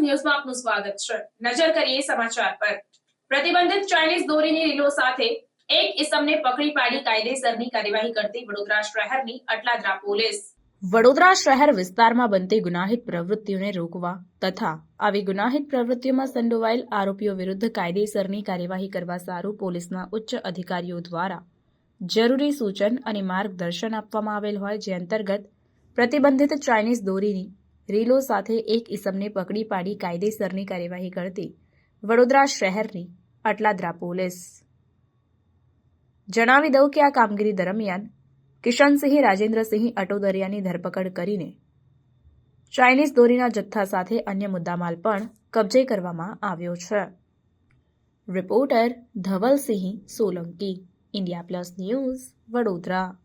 ન્યૂઝમાં આપનું સ્વાગત છે. નજર કરીએ સમાચાર પર. પ્રતિબંધિત ચાઇનીઝ દોરીની રીલો સાથે એક ઇસમને પકડી પાડી કાયદેસરની કાર્યવાહી કરતી વડોદરા શહેરની અટલાદરા પોલીસ. વડોદરા શહેર વિસ્તારમાં બનતી ગુનાહિત પ્રવૃત્તિઓને રોકવા તથા આવી ગુનાહિત પ્રવૃત્તિઓમાં સંડોવાયેલ આરોપીઓ વિરુદ્ધ કાયદેસરની કાર્યવાહી કરવા સારું પોલીસના ઉચ્ચ અધિકારીઓ દ્વારા જરૂરી સૂચન અને માર્ગદર્શન આપવામાં આવેલ હોય જે અંતર્ગત પ્રતિબંધિત ચાઇનીઝ દોરીની રીલો સાથે એક ઇસમને પકડી પાડી કાયદેસરની કાર્યવાહી કરતી વડોદરા શહેરની અટલાદરા પોલીસ. જણાવી દઉં કે આ કામગીરી દરમિયાન કિશનસિંહ રાજેન્દ્રસિંહ અટોદરિયાની ધરપકડ કરીને ચાઇનીઝ દોરીના જથ્થા સાથે અન્ય મુદ્દામાલ પણ કબજે કરવામાં આવ્યો છે. Reporter Dhavalsinh Solanki, India plus news, Vadodara.